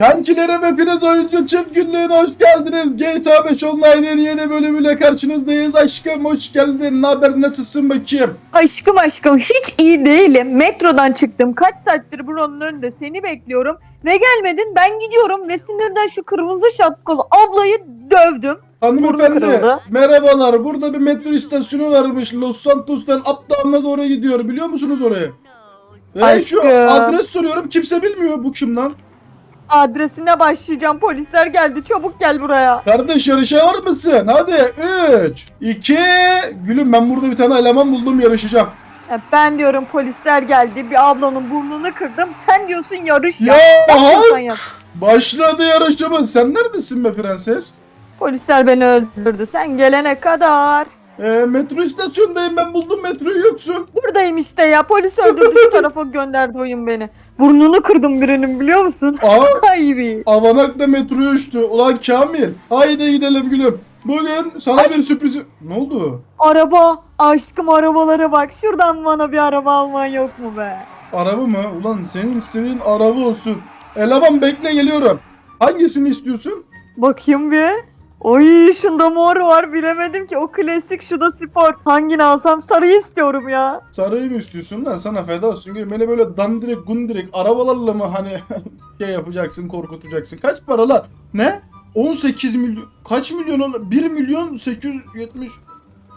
Kankilerim hepiniz oyuncu çift günlüğüne hoş geldiniz. GTA 5 Online'ın yeni bölümüyle karşınızdayız. Aşkım hoş geldin. Ne haber nasılsın bakayım? Aşkım aşkım hiç iyi değilim. Metrodan çıktım. Kaç saattir buranın önünde seni bekliyorum. Ve gelmedin ben gidiyorum ve sinirden şu kırmızı şapkalı ablayı dövdüm. Hanımefendi kırıldı. merhabalar. Burada bir metro istasyonu varmış. Los Santos'tan Uptown'a doğru gidiyor. Biliyor musunuz orayı? Ve şu Aşkım. adres soruyorum. Kimse bilmiyor. Bu kim lan? Adresine başlayacağım. Polisler geldi. Çabuk gel buraya. Kardeş yarışa var mısın? Hadi 3, 2, gülüm ben burada bir tane eleman buldum yarışacağım. Ya ben diyorum polisler geldi. Bir ablanın burnunu kırdım. Sen diyorsun yarış Ya yap. Yap. başladı yarışımız. Sen neredesin be prenses? Polisler beni öldürdü. Sen gelene kadar. Ee, metro istasyondayım ben buldum metroyu yoksun. Buradayım işte ya. Polis öldürdü şu tarafa gönderdi oyun beni. Burnunu kırdım birinin biliyor musun? Aa Ay be. avanak da metroya uçtu. Ulan Kamil haydi gidelim gülüm. Bugün sana Aşk- bir sürpriz... Ne oldu? Araba. Aşkım arabalara bak. Şuradan bana bir araba alman yok mu be? Araba mı? Ulan senin istediğin araba olsun. Eleman bekle geliyorum. Hangisini istiyorsun? Bakayım bir. Oy şunda mor var bilemedim ki o klasik şu da spor. Hangini alsam sarıyı istiyorum ya. Sarayı mı istiyorsun lan sana feda olsun. Gülüm beni böyle dandirik gundirik arabalarla mı hani şey yapacaksın korkutacaksın. Kaç para lan? Ne? 18 milyon. Kaç milyon? ola- 1 milyon 870.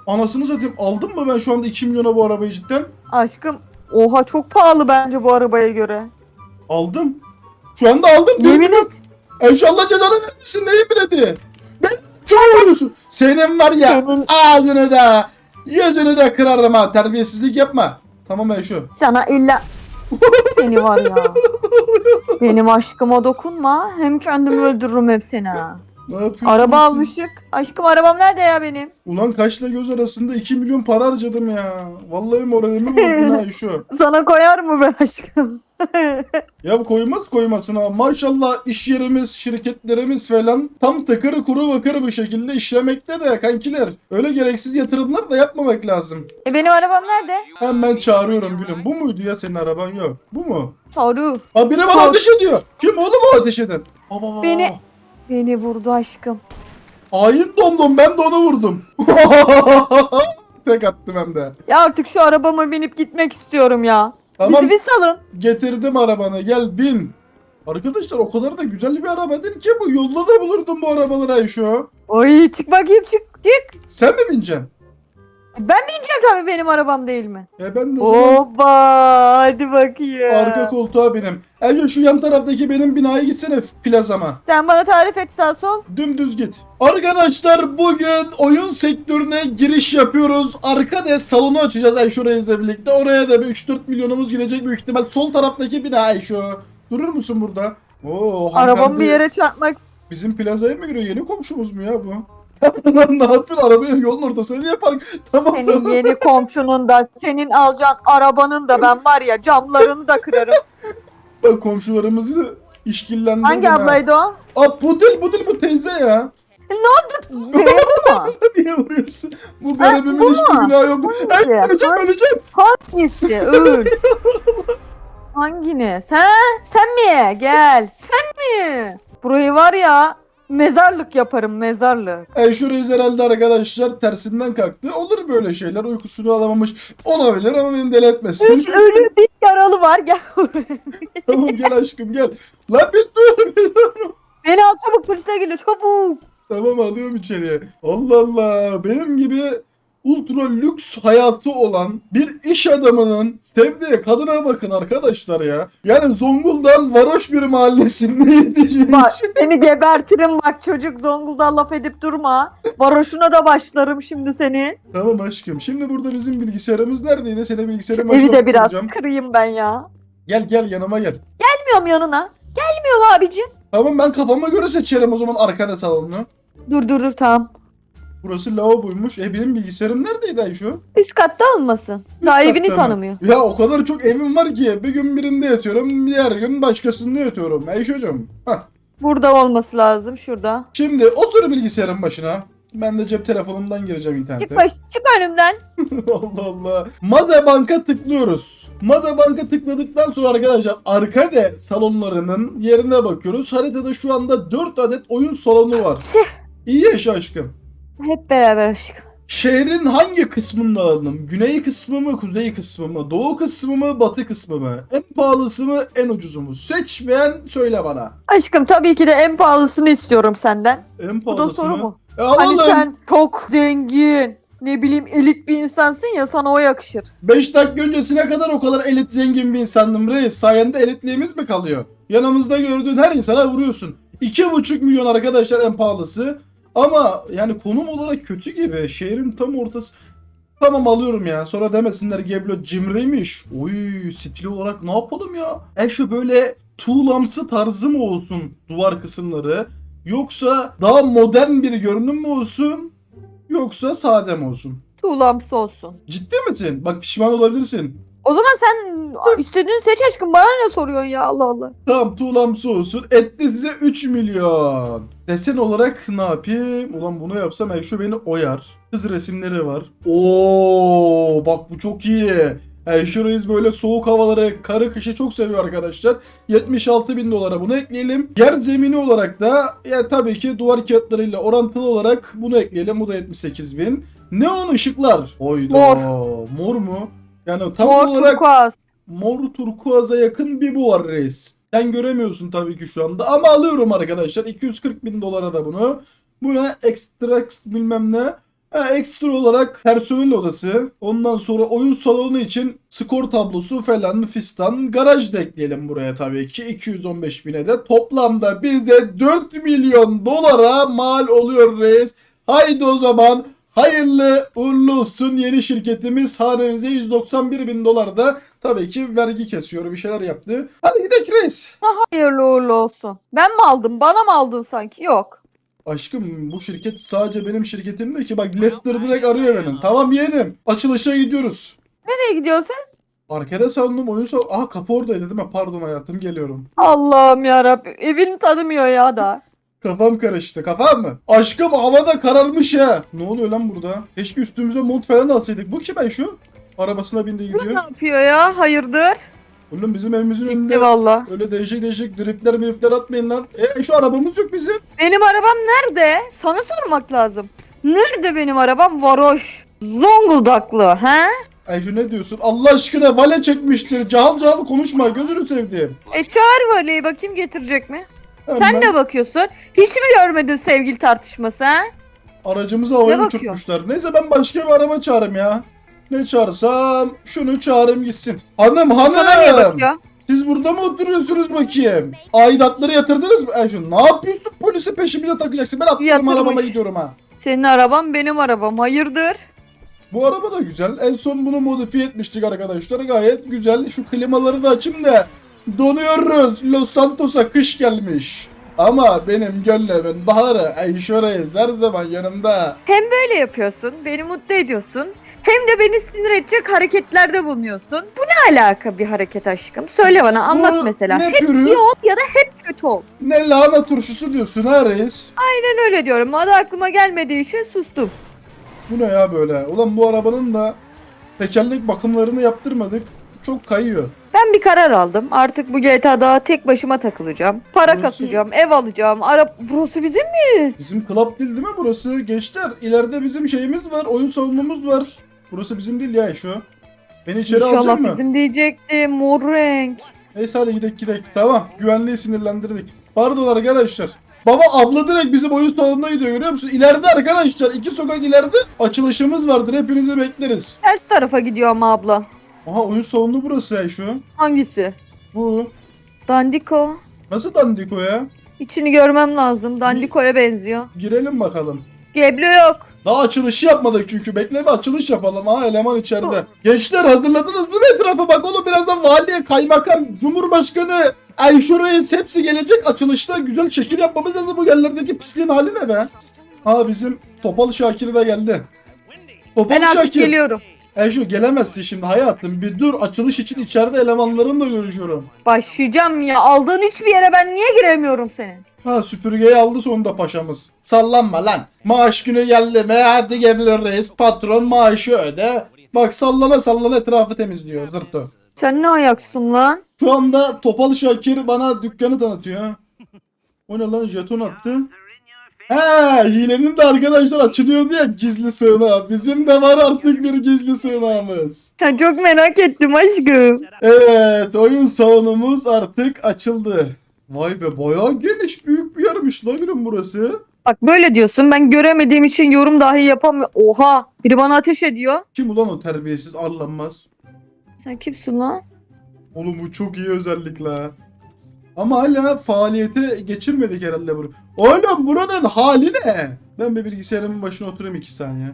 Anasını satayım aldım mı ben şu anda 2 milyona bu arabayı cidden? Aşkım oha çok pahalı bence bu arabaya göre. Aldım. Şu anda aldım. Yemin et. İnşallah cezanı vermişsin neyin biledi? Vuruyorsun. Senin var ya Senin ağzını da yüzünü de kırarım ha terbiyesizlik yapma. Tamam Ayşu. sana illa seni var ya. Benim aşkıma dokunma. Hem kendimi öldürürüm hepsini ha. Ne yapıyorsun? Araba siz? almışık. Aşkım arabam nerede ya benim? Ulan kaşla göz arasında 2 milyon para harcadım ya. Vallahi moralimi bozdun Ayşu. Sana koyar mı be aşkım? Ya koymaz koymasın ha. Maşallah iş yerimiz, şirketlerimiz falan tam takır kuru bakır bir şekilde işlemekte de kankiler. Öyle gereksiz yatırımlar da yapmamak lazım. e benim arabam nerede? Hemen çağırıyorum gülüm. Bu muydu ya senin araban yok? Bu mu? Soru. Ha biri bana ateş ediyor. Kim oğlum o ateş eden? Baba, baba. Beni- Beni vurdu aşkım. Hain domdom ben de onu vurdum. Tek attım hem de. Ya artık şu arabama binip gitmek istiyorum ya. Tamam Bizi bir salın. getirdim arabanı gel bin. Arkadaşlar o kadar da güzel bir araba değil ki bu. Yolda da bulurdum bu arabaları Ayşo. Oy çık bakayım çık çık. Sen mi bineceksin? Ben bineceğim tabii benim arabam değil mi? E ben de o zaman Oba hadi bakayım. arka koltuğa benim. Ayşo şu yan taraftaki benim binaya gitsene plazama. Sen bana tarif et sağ sol. Dümdüz git. Arkadaşlar bugün oyun sektörüne giriş yapıyoruz. Arkada salonu açacağız Ayşo Reis'le birlikte. Oraya da bir 3-4 milyonumuz gidecek büyük ihtimal. Sol taraftaki bina Ayşo. Durur musun burada? Oo, Arabam hanımefendi bir yere çarpmak. Bizim plazaya mı giriyor? Yeni komşumuz mu ya bu? Ne yapıyorsun? Arabaya yolun ortasına niye park? Tamam Senin tamam. yeni komşunun da senin alacağın arabanın da ben var ya camlarını da kırarım. Bak komşularımızı işkillendirdin Hangi ha. ablaydı o? Aa bu değil bu teyze ya. Benim bu mu? niye vuruyorsun? Bu garibimin bu hiçbir mu? günahı yok. Bu Ay, öleceğim öleceğim. Hangisi? Öl. Hangini? Sen? Sen mi? Gel. Sen mi? Burayı var ya mezarlık yaparım mezarlık. Şu reis herhalde arkadaşlar tersinden kalktı. Olur böyle şeyler. Uykusunu alamamış olabilir ama beni deli etmesin. Üç ölü bir yaralı var gel buraya. tamam gel aşkım gel. Lan bir dur. Beni al çabuk polisler geliyor çabuk. Tamam alıyorum içeriye. Allah Allah. Benim gibi ultra lüks hayatı olan bir iş adamının sevdiği kadına bakın arkadaşlar ya. Yani Zonguldak'ın varoş bir mahallesinde yetişmiş. Bak seni gebertirim bak çocuk Zonguldak'a laf edip durma. Varoşuna da başlarım şimdi seni. Tamam aşkım. Şimdi burada bizim bilgisayarımız neredeydi? Seni bilgisayarın Şu evi de biraz kırayım ben ya. Gel gel yanıma gel. Gelmiyorum yanına. Gelmiyorum abicim. Tamam ben kafama göre seçerim o zaman arkada salonunu. Dur dur dur tamam. Burası lavabuymuş. E benim bilgisayarım neredeydi Ayşo? Üst katta olmasın. Üst katta mı? tanımıyor. Ya o kadar çok evim var ki bir gün birinde yatıyorum, diğer gün başkasında yatıyorum. Ayşo'cum. Hah. Burada olması lazım şurada. Şimdi otur bilgisayarın başına. Ben de cep telefonumdan gireceğim internete. Çık baş, çık önümden. Allah Allah. Mada Bank'a tıklıyoruz. Mada Bank'a tıkladıktan sonra arkadaşlar arkade salonlarının yerine bakıyoruz. Haritada şu anda 4 adet oyun salonu var. İyi yaşa aşkım. Hep beraber aşkım. Şehrin hangi kısmında alalım? Güney kısmı mı, kuzey kısmı mı? Doğu kısmı mı, batı kısmı mı? En pahalısı mı, en ucuzu mu? Seçmeyen söyle bana. Aşkım tabii ki de en pahalısını istiyorum senden. En Bu pahalısı da soru mı? mu? E, Hani sen çok zengin, ne bileyim elit bir insansın ya sana o yakışır. 5 dakika öncesine kadar o kadar elit zengin bir insandım reis. Sayende elitliğimiz mi kalıyor? Yanımızda gördüğün her insana vuruyorsun. 2,5 milyon arkadaşlar en pahalısı. Ama yani konum olarak kötü gibi. Şehrin tam ortası. Tamam alıyorum ya. Sonra demesinler Geblo cimriymiş. Oy stili olarak ne yapalım ya? E şu böyle tuğlamsı tarzı mı olsun duvar kısımları? Yoksa daha modern bir görünüm mü olsun? Yoksa sade mi olsun? Tuğlamsı olsun. Ciddi misin? Bak pişman olabilirsin. O zaman sen istediğini seç aşkım bana ne soruyorsun ya Allah Allah. Tamam tuğlamsı olsun. Etti size 3 milyon. Desen olarak ne yapayım? Ulan bunu yapsam Ayşe beni oyar. Kız resimleri var. Oo bak bu çok iyi. Ayşe Reis böyle soğuk havaları, karı kışı çok seviyor arkadaşlar. 76 bin dolara bunu ekleyelim. Yer zemini olarak da ya tabii ki duvar kağıtlarıyla orantılı olarak bunu ekleyelim. Bu da 78 bin. Neon ışıklar. Oyda. Mor. Mor mu? Yani tam Mor olarak turkuaz. mor turkuaza yakın bir bu var reis. Sen göremiyorsun tabii ki şu anda ama alıyorum arkadaşlar. 240 bin dolara da bunu. Bu ne? Extract bilmem ne. Ha, ekstra olarak personel odası. Ondan sonra oyun salonu için skor tablosu falan fistan. Garaj da ekleyelim buraya tabii ki. 215 bine de. Toplamda bize 4 milyon dolara mal oluyor reis. Haydi o zaman Hayırlı uğurlu olsun yeni şirketimiz hanemize 191 bin dolar da tabii ki vergi kesiyor bir şeyler yaptı. Hadi gidelim reis. Hayırlı uğurlu olsun. Ben mi aldım bana mı aldın sanki? Yok. Aşkım bu şirket sadece benim şirketim değil ki bak Lester direkt arıyor benim. Tamam yeğenim açılışa gidiyoruz. Nereye gidiyorsun? Arkada sandım oyun sal... Aha kapı oradaydı değil mi? Pardon hayatım geliyorum. Allah'ım yarabbim. Evini tanımıyor ya da. Kafam karıştı kafam mı? Aşkım havada kararmış ya. Ne oluyor lan burada? Keşke üstümüze mont falan alsaydık. Bu kim ben şu? Arabasına bindi Bu ne gidiyor. yapıyor ya? Hayırdır? Oğlum bizim evimizin önünde Gitti valla. Öyle değişik değişik driftler mirifler atmayın lan. E şu arabamız yok bizim. Benim arabam nerede? Sana sormak lazım. Nerede benim arabam? Varoş. Zonguldaklı he? Ay şu ne diyorsun? Allah aşkına vale çekmiştir. Cahil cahil konuşma gözünü sevdiğim. E çağır valiyi bakayım getirecek mi? Sen de bakıyorsun. Hiç mi görmedin sevgili tartışması ha? Aracımızı havaya Ne bakıyor? uçurtmuşlar. Neyse ben başka bir araba çağırayım ya. Ne çağırsam şunu çağırayım gitsin. Hanım hanım. Sana niye bakıyor? Siz burada mı oturuyorsunuz bakayım? Aidatları yatırdınız mı? Şu ne yapıyorsun? Polisi peşimize takacaksın. Ben atlıyorum Yatırmış. arabama gidiyorum ha. Senin araban benim arabam. Hayırdır? Bu araba da güzel. En son bunu modifiye etmiştik arkadaşlar. Gayet güzel. Şu klimaları da açayım da. Donuyoruz. Los Santos'a kış gelmiş. Ama benim gönlümün baharı Ayşore'yiz her zaman yanımda. Hem böyle yapıyorsun, beni mutlu ediyorsun. Hem de beni sinir edecek hareketlerde bulunuyorsun. Bu ne alaka bir hareket aşkım? Söyle bana anlat Bu mesela. Ne Hep pürü, iyi ol ya da hep kötü ol. ne lahana turşusu diyorsun ha reis. Ben öyle diyorum. Adı aklıma gelmediği için sustum. Bu ne ya böyle? Ulan bu arabanın da tekerlek bakımlarını yaptırmadık. Çok kayıyor. Ben bir karar aldım. Artık bu GTA'da tek başıma takılacağım. Para Burası- kasacağım, ev alacağım. Ara... Burası bizim mi? Bizim club değil değil mi burası? Gençler ileride bizim şeyimiz var. Oyun salonumuz var. Burası bizim değil ya şu. Beni içeri alacak İnşallah mı? bizim diyecektim. Mor renk. Neyse hadi gidelim gidelim. Tamam güvenliği sinirlendirdik. Pardon arkadaşlar. Baba abla direkt bizim oyun salonuna gidiyor görüyor musun? İleride arkadaşlar iki sokak ileride açılışımız vardır. Hepinizi bekleriz. Ters tarafa gidiyor ama abla. Aha oyun salonu burası ya şu. Hangisi? Bu. Dandiko. Nasıl dandik o ya? İçini görmem lazım. Dandiko'ya benziyor. Girelim bakalım. Geblo yok. Daha açılışı yapmadık çünkü. Bekle bir açılış yapalım. Ha eleman içeride. Gençler hazırladınız mı etrafı? Bak oğlum birazdan valiye, kaymakam, cumhurbaşkanı, Ayşe Reis hepsi gelecek. Açılışta güzel şekil yapmamız lazım. Bu yerlerdeki pisliğin hali ne be? Ha bizim Topal Şakir de geldi. Topal Ben Şakir. geliyorum. Ejo gelemezsin şimdi hayatım. Bir dur açılış için içeride elemanlarımla görüşüyorum. Başlayacağım ya. Aldığın hiçbir yere ben niye giremiyorum senin? Ha süpürgeyi aldı sonunda paşamız. Sallanma lan. Maaş günü geldi mi hadi geliriz. Patron maaşı öde. Bak sallana sallana etrafı temizliyor zırtı. Sen ne ayaksın lan? Şu anda Topal Şakir bana dükkanı tanıtıyor. O ne lan jeton attı. He hilenin de arkadaşlar açılıyordu ya gizli sığınağı. Bizim de var artık bir gizli sığınağımız. Ya çok merak ettim aşkım. Evet oyun salonumuz artık açıldı. Vay be bayağı geniş büyük bir yermiş la gülüm burası. Bak böyle diyorsun ben göremediğim için yorum dahi yapamıyorum. Oha biri bana ateş ediyor. Kim ulan o terbiyesiz arlanmaz. Sen kimsin lan? Oğlum bu çok iyi özellik la. Ama hala faaliyete geçirmedik herhalde bunu. Oğlum buranın hali ne? Ben bir bilgisayarımın başına oturayım iki saniye.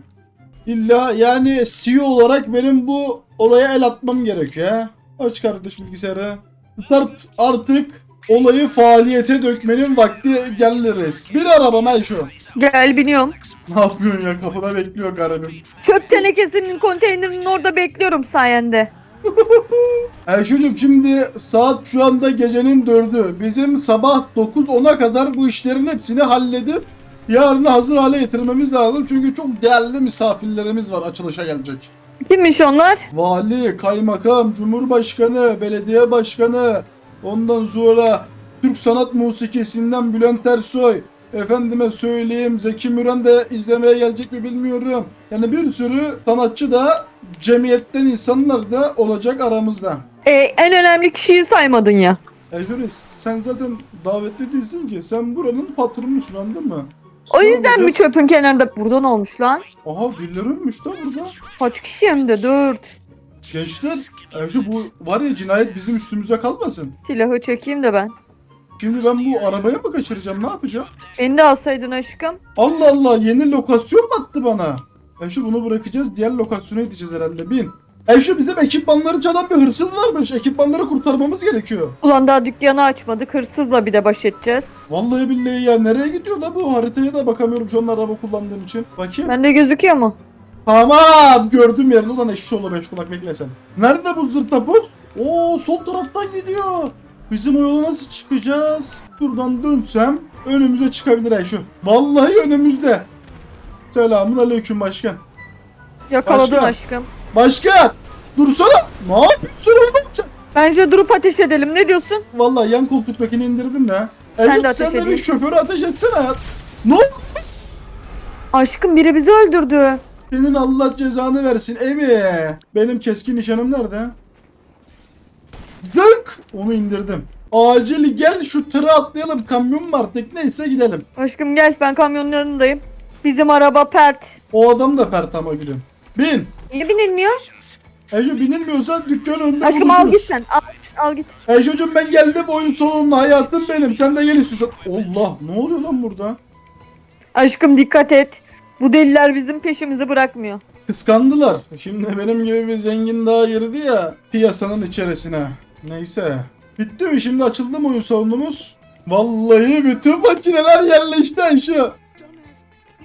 İlla yani CEO olarak benim bu olaya el atmam gerekiyor ha. Aç kardeş bilgisayarı. Start artık olayı faaliyete dökmenin vakti geliriz. Bir arabam ben şu. Gel biniyorum. Ne yapıyorsun ya kapıda bekliyor garibim. Çöp tenekesinin konteynerinin orada bekliyorum sayende. Ayşe'cim şimdi saat şu anda gecenin dördü. Bizim sabah 9-10'a kadar bu işlerin hepsini halledip yarın hazır hale getirmemiz lazım. Çünkü çok değerli misafirlerimiz var açılışa gelecek. Kimmiş onlar? Vali, kaymakam, cumhurbaşkanı, belediye başkanı, ondan sonra Türk sanat musikisinden Bülent Ersoy, efendime söyleyeyim Zeki Müren de izlemeye gelecek mi bilmiyorum. Yani bir sürü sanatçı da cemiyetten insanlar da olacak aramızda. Ee, en önemli kişiyi saymadın ya. Ejuri sen zaten davetli değilsin ki. Sen buranın patronusun anladın mı? O yüzden mi çöpün kenarında? Burada ne olmuş lan? Aha birileri ölmüş da burada. Kaç kişi hem de dört. Gençler Ejur bu var ya cinayet bizim üstümüze kalmasın. Silahı çekeyim de ben. Şimdi ben bu arabaya mı kaçıracağım ne yapacağım? Beni de alsaydın aşkım. Allah Allah yeni lokasyon mu attı bana? Ejur bunu bırakacağız diğer lokasyona gideceğiz herhalde bin. Ejur bizim ekipmanları çalan bir hırsız varmış. Ekipmanları kurtarmamız gerekiyor. Ulan daha dükkanı açmadık. Hırsızla bir de baş edeceğiz. Vallahi billahi ya nereye gidiyor da bu haritaya da bakamıyorum şu an araba kullandığım için. Bakayım. Bende gözüküyor mu? Tamam gördüm yerini ulan eşşoğlu beş kulak bekle sen. Nerede bu zırtapuz? Oo sol taraftan gidiyor. Bizim o yola nasıl çıkacağız? Buradan dönsem önümüze çıkabilir Ayşu. Vallahi önümüzde. Selamun aleyküm başkan. Yakaladım Başka? aşkım. Başkan! Dursana! Ne yapıyorsun oğlum sen? Bence durup ateş edelim. Ne diyorsun? Vallahi yan koltuktakini indirdim de. Sen Evet, de ateş sen de bir şoförü ateş etsene ya. Ne oldu? Aşkım biri bizi öldürdü. Senin Allah cezanı versin Emi. Benim keskin nişanım nerede? Onu indirdim. Acil gel şu tıra atlayalım. Kamyon mu artık neyse gidelim. Aşkım gel ben kamyonun yanındayım. Bizim araba pert. O adam da pert ama gülüm. Bin. Niye binilmiyor? Ece binilmiyorsa dükkan önünde Aşkım al buluşuruz. git sen. Al, al git. Ece'cim ben geldim oyun sonunda hayatım benim. Sen de gel istiyorsan. Allah ne oluyor lan burada? Aşkım dikkat et. Bu deliler bizim peşimizi bırakmıyor. Kıskandılar. Şimdi benim gibi bir zengin daha girdi ya piyasanın içerisine. Neyse. Bitti mi? Şimdi açıldı mı oyun salonumuz? Vallahi bütün makineler yerleşti şu.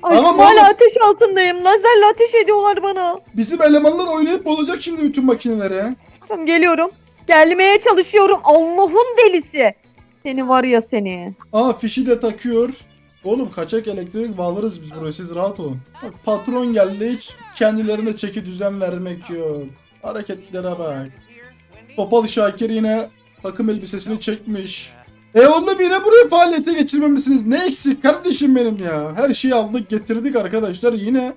Aşkım Tamam hala oğlum. ateş altındayım. Lazerle ateş ediyorlar bana. Bizim elemanlar oynayıp bozacak şimdi bütün makineleri. Tamam geliyorum. Gelmeye çalışıyorum. Allah'ın delisi. Seni var ya seni. Aa fişi de takıyor. Oğlum kaçak elektrik bağlarız biz buraya siz rahat olun. Bak, patron geldi hiç kendilerine çeki düzen vermek yok. Hareketlere bak. Topal Şakir yine takım elbisesini çekmiş. E oğlum yine buraya faaliyete geçirmemişsiniz. Ne eksik kardeşim benim ya. Her şeyi aldık getirdik arkadaşlar yine.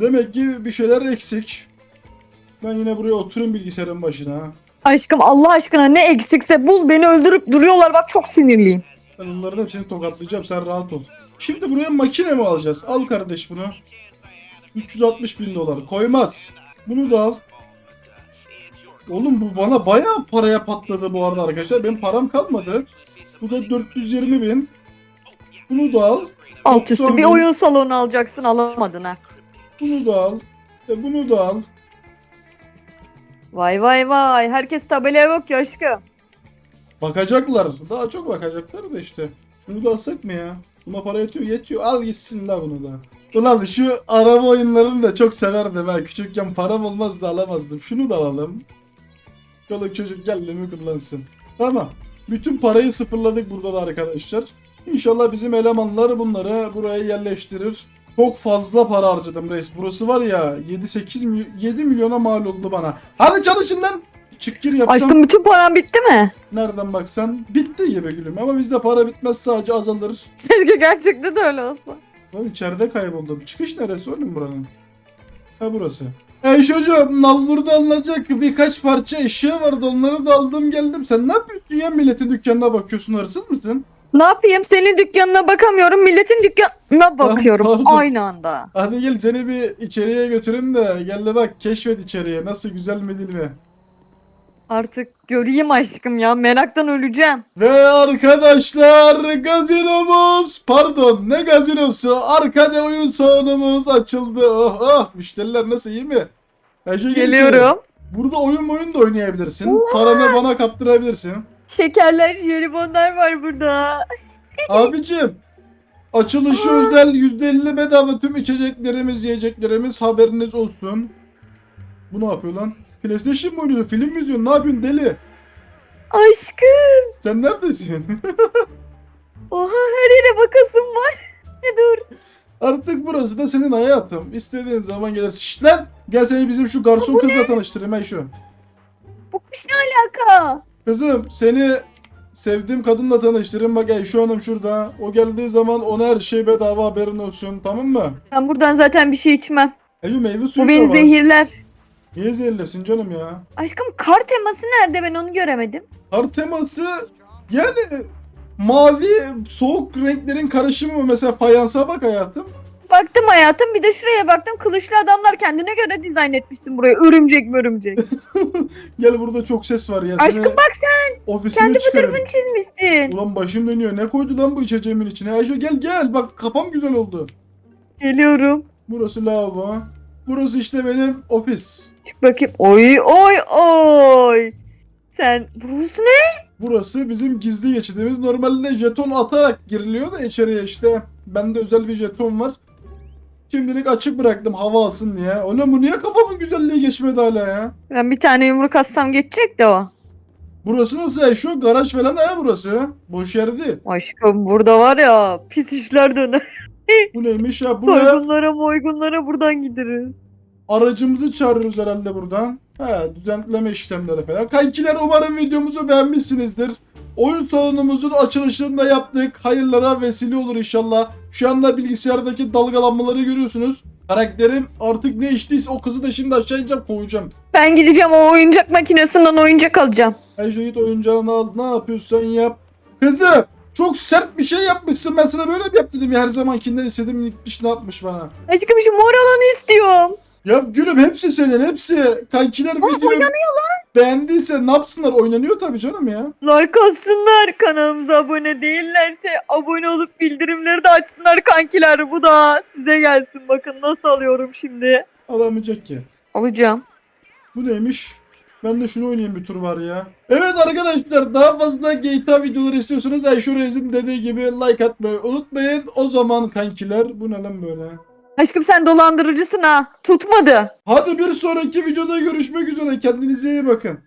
Demek ki bir şeyler eksik. Ben yine buraya oturayım bilgisayarın başına. Aşkım Allah aşkına ne eksikse bul beni öldürüp duruyorlar bak çok sinirliyim. Ben onların hepsini tokatlayacağım sen rahat ol. Şimdi buraya makine mi alacağız? Al kardeş bunu. 360 bin dolar. Koymaz. Bunu da al. Oğlum bu bana bayağı paraya patladı bu arada arkadaşlar. Benim param kalmadı. Bu da 420 bin. Bunu da al. Alt üstü 90 bir bin. oyun salonu alacaksın alamadın ha. Bunu da al. E bunu da al. Vay vay vay herkes tabelaya bakıyor aşkım. Bakacaklar. Daha çok bakacaklar da işte. Şunu da alsak mı ya? Buna para yetiyor. Yetiyor. Al gitsin la bunu da. Ulan şu araba oyunlarını da çok severdim ben. Küçükken param olmaz da alamazdım. Şunu da alalım. Çoluk çocuk geldi kullansın. Tamam. Bütün parayı sıfırladık burada da arkadaşlar. İnşallah bizim elemanlar bunları buraya yerleştirir. Çok fazla para harcadım reis. Burası var ya 7-8 milyon 7 milyona mal oldu bana. Hadi çalışın lan. Çık gir yapsam. Aşkım bütün paran bitti mi? Nereden baksan bitti gibi gülüm. Ama bizde para bitmez sadece azalır. Keşke gerçekten de öyle olsa. Lan içeride kayboldum. Çıkış neresi oğlum buranın? Ha burası. Ey çocuğum nal burada alınacak birkaç parça eşya vardı onları da aldım geldim. Sen ne yapıyorsun ya milletin dükkanına bakıyorsun hırsız mısın? Ne yapayım? Senin dükkanına bakamıyorum. Milletin dükkanına bakıyorum. pardon. Aynı anda. Hadi gel seni bir içeriye götürün de gel de bak keşfet içeriye nasıl güzel mi değil mi? Artık göreyim aşkım ya. Meraktan öleceğim. Ve arkadaşlar gazinomuz pardon ne gazinosu arkada oyun salonumuz açıldı. Oh oh müşteriler nasıl iyi mi? Her şey. Geliyorum. Burada oyun oyun da oynayabilirsin. Paranı bana kaptırabilirsin. Şekerler, jelibonlar var burada. Abicim açılışı özel %50 bedava tüm içeceklerimiz yiyeceklerimiz haberiniz olsun. Bu ne yapıyor lan? PlayStation mı oynuyorsun? Film mi izliyorsun? Ne yapıyorsun deli? Aşkım. Sen neredesin? Oha her yere bakasım var. Ne dur. Artık burası da senin hayatım. İstediğin zaman gelirsin. Şşt lan! Gel seni bizim şu garson kızla tanıştırayım ay şu. Bu kuş ne alaka? Kızım seni sevdiğim kadınla tanıştırayım. Bak ay şu hanım şurada. O geldiği zaman ona her şey bedava haberin olsun. Tamam mı? Ben buradan zaten bir şey içmem. Eylül meyve suyu Bu da beni var. zehirler. Niye zehirlesin canım ya? Aşkım kar teması nerede ben onu göremedim. Kar teması yani mavi soğuk renklerin karışımı mı? Mesela fayansa bak hayatım. Baktım hayatım bir de şuraya baktım kılıçlı adamlar kendine göre dizayn etmişsin buraya örümcek mi örümcek. Gel burada çok ses var ya. Aşkım Seni bak sen ofisine kendi çıkarım. fotoğrafını çizmişsin. Ulan başım dönüyor. Ne koydu lan bu içeceğimin içine? Ayşe gel gel. Bak kafam güzel oldu. Geliyorum. Burası lavabo. Burası işte benim ofis. Çık bakayım. Oy oy oy. Sen burası ne? Burası bizim gizli geçidimiz. Normalde jeton atarak giriliyor da içeriye işte. Bende özel bir jeton var. Şimdilik açık bıraktım hava alsın diye. Oğlum bu niye kafamın güzelliği geçmedi hala ya? Ben bir tane yumruk atsam geçecek de o. Burası nasıl ya? Şu garaj falan ha burası. Boş yer değil. Aşkım burada var ya pis işler döner. Bu neymiş ya? Buraya Soygunlara moygunlara buradan gideriz. aracımızı çağırıyoruz herhalde buradan. He düzenleme işlemleri falan. Kankiler umarım videomuzu beğenmişsinizdir. Oyun salonumuzun açılışını da yaptık. Hayırlara vesile olur inşallah. Şu anda bilgisayardaki dalgalanmaları görüyorsunuz. Karakterim artık ne içtiyse o kızı da şimdi aşağı ineceğim kovacağım. Ben gideceğim o oyuncak makinesinden oyuncak alacağım. Ejderit oyuncağını al ne yapıyorsan yap. Kızım çok sert bir şey yapmışsın ben sana böyle mi yap dedim ya her zamankinden istedim gitmiş ne yapmış bana. Aşkım şu mor olanı istiyorum. Ya gülüm hepsi senin hepsi. Kankiler videoyu beğendiyse ne yapsınlar oynanıyor tabii canım ya. Like atsınlar kanalımıza abone değillerse abone olup bildirimleri de açsınlar kankiler. Bu da size gelsin bakın nasıl alıyorum şimdi. Alamayacak ki. Alacağım. Bu neymiş? Ben de şunu oynayayım bir tur var ya. Evet arkadaşlar daha fazla GTA videoları istiyorsanız Ayşe Reis'in dediği gibi like atmayı unutmayın. O zaman kankiler bu ne lan böyle? Aşkım sen dolandırıcısın ha. Tutmadı. Hadi bir sonraki videoda görüşmek üzere. Kendinize iyi bakın.